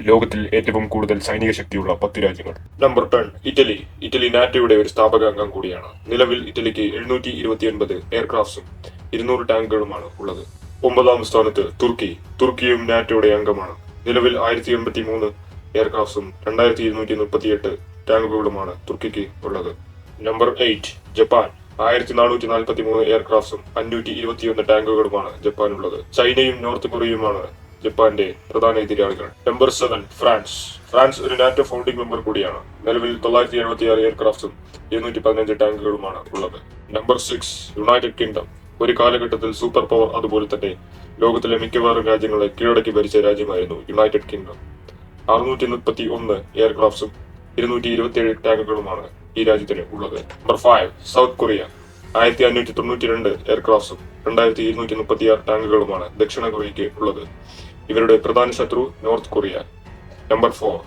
ലോകത്തിൽ ഏറ്റവും കൂടുതൽ സൈനിക ശക്തിയുള്ള പത്ത് രാജ്യങ്ങൾ. നമ്പർ ടെൻ ഇറ്റലി ഇറ്റലി നാറ്റോയുടെ ഒരു സ്ഥാപക അംഗം കൂടിയാണ്. നിലവിൽ ഇറ്റലിക്ക് എഴുന്നൂറ്റി ഇരുപത്തിയൊൻപത് എയർക്രാഫ്റ്റ്സും ഇരുന്നൂറ് ടാങ്കുകളുമാണ് ഉള്ളത്. ഒമ്പതാം സ്ഥാനത്ത് തുർക്കി. തുർക്കിയും നാറ്റോയുടെ അംഗമാണ്. നിലവിൽ ആയിരത്തി എൺപത്തി മൂന്ന് എയർക്രാഫ്റ്റ്സും രണ്ടായിരത്തി ഇരുന്നൂറ്റി മുപ്പത്തിയെട്ട് ടാങ്കുകളുമാണ് തുർക്കിക്ക് ഉള്ളത്. Number eight Japan. ആയിരത്തി നാനൂറ്റി നാൽപ്പത്തി മൂന്ന് എയർക്രാഫ്റ്റ്സും അഞ്ഞൂറ്റി ഇരുപത്തിയൊന്ന് ടാങ്കുകളുമാണ് ജപ്പാനുള്ളത്. ചൈനയും നോർത്ത് കൊറിയയുമാണ് ജപ്പാന്റെ പ്രധാന എതിരാളികൾ. Number seven France. ഫ്രാൻസ് ഒരു നാറ്റോ ഫൗണ്ടിംഗ് മെമ്പർ കൂടിയാണ്. നിലവിൽ തൊള്ളായിരത്തി എഴുപത്തി ആറ് എയർക്രാഫ്റ്റും ഇരുന്നൂറ്റി പതിനഞ്ച് ടാങ്കുകളുമാണ് ഉള്ളത്. നമ്പർ സിക്സ് യുണൈറ്റഡ് കിങ്ഡം ഒരു കാലഘട്ടത്തിൽ സൂപ്പർ പവർ അതുപോലെ തന്നെ ലോകത്തിലെ മിക്കവാറും രാജ്യങ്ങളെ കീഴടക്കി ഭരിച്ച രാജ്യമായിരുന്നു യുണൈറ്റഡ് കിങ്ഡം അറുന്നൂറ്റി മുപ്പത്തി ഒന്ന് എയർക്രാഫ്റ്റ്സും ഇരുന്നൂറ്റി ഇരുപത്തിയേഴ് ടാങ്കുകളുമാണ് ഈ രാജ്യത്തിന് ഉള്ളത്. നമ്പർ ഫൈവ് സൗത്ത് കൊറിയ ആയിരത്തി അഞ്ഞൂറ്റി തൊണ്ണൂറ്റി രണ്ട് എയർക്രാഫ്റ്റ്സും രണ്ടായിരത്തി ഇരുന്നൂറ്റി മുപ്പത്തി ആറ് ടാങ്കുകളുമാണ് ദക്ഷിണ കൊറിയയ്ക്ക് ഉള്ളത്. ഇവരുടെ പ്രധാന ശത്രു North Korea. Number four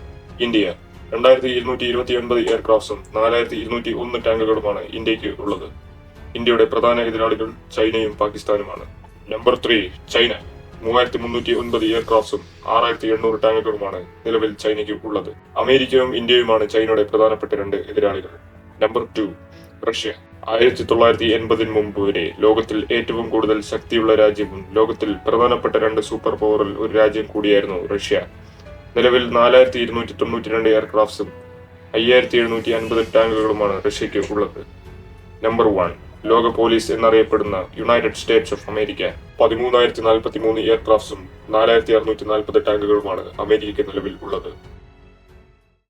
India. രണ്ടായിരത്തി ഇരുന്നൂറ്റി ഇരുപത്തി ഒൻപത് എയർക്രാഫ്റ്റ്സും നാലായിരത്തി ഇരുന്നൂറ്റി ഒന്ന് ടാങ്കുകളുമാണ് ഇന്ത്യയ്ക്ക് ഉള്ളത്. ഇന്ത്യയുടെ പ്രധാന എതിരാളികൾ ചൈനയും പാകിസ്ഥാനുമാണ്. Number three China. മൂവായിരത്തി മുന്നൂറ്റി ഒൻപത് എയർക്രാഫ്റ്റ്സും ആറായിരത്തി എണ്ണൂറ് ടാങ്കുകളുമാണ് നിലവിൽ ചൈനയ്ക്ക് ഉള്ളത്. അമേരിക്കയും ഇന്ത്യയുമാണ് ചൈനയുടെ പ്രധാനപ്പെട്ട രണ്ട് എതിരാളികൾ. Number two Russia. ആയിരത്തി തൊള്ളായിരത്തി എൺപതിന് മുമ്പ് വരെ ലോകത്തിൽ ഏറ്റവും കൂടുതൽ ശക്തിയുള്ള രാജ്യവും ലോകത്തിൽ പ്രധാനപ്പെട്ട രണ്ട് സൂപ്പർ പവറിൽ ഒരു രാജ്യം കൂടിയായിരുന്നു റഷ്യ. നിലവിൽ നാലായിരത്തി ഇരുന്നൂറ്റി തൊണ്ണൂറ്റി രണ്ട് എയർക്രാഫ്റ്റ്സും അയ്യായിരത്തി എഴുന്നൂറ്റി അൻപത് ടാങ്കുകളുമാണ് റഷ്യയ്ക്ക് ഉള്ളത്. നമ്പർ വൺ ലോക പോലീസ് എന്നറിയപ്പെടുന്ന യുണൈറ്റഡ് സ്റ്റേറ്റ്സ് ഓഫ് അമേരിക്ക. പതിമൂന്നായിരത്തി നാൽപ്പത്തി മൂന്ന് എയർക്രാഫ്റ്റ്സും നാലായിരത്തി അറുന്നൂറ്റി നാൽപ്പത് ടാങ്കുകളുമാണ് അമേരിക്കയ്ക്ക് നിലവിൽ ഉള്ളത്.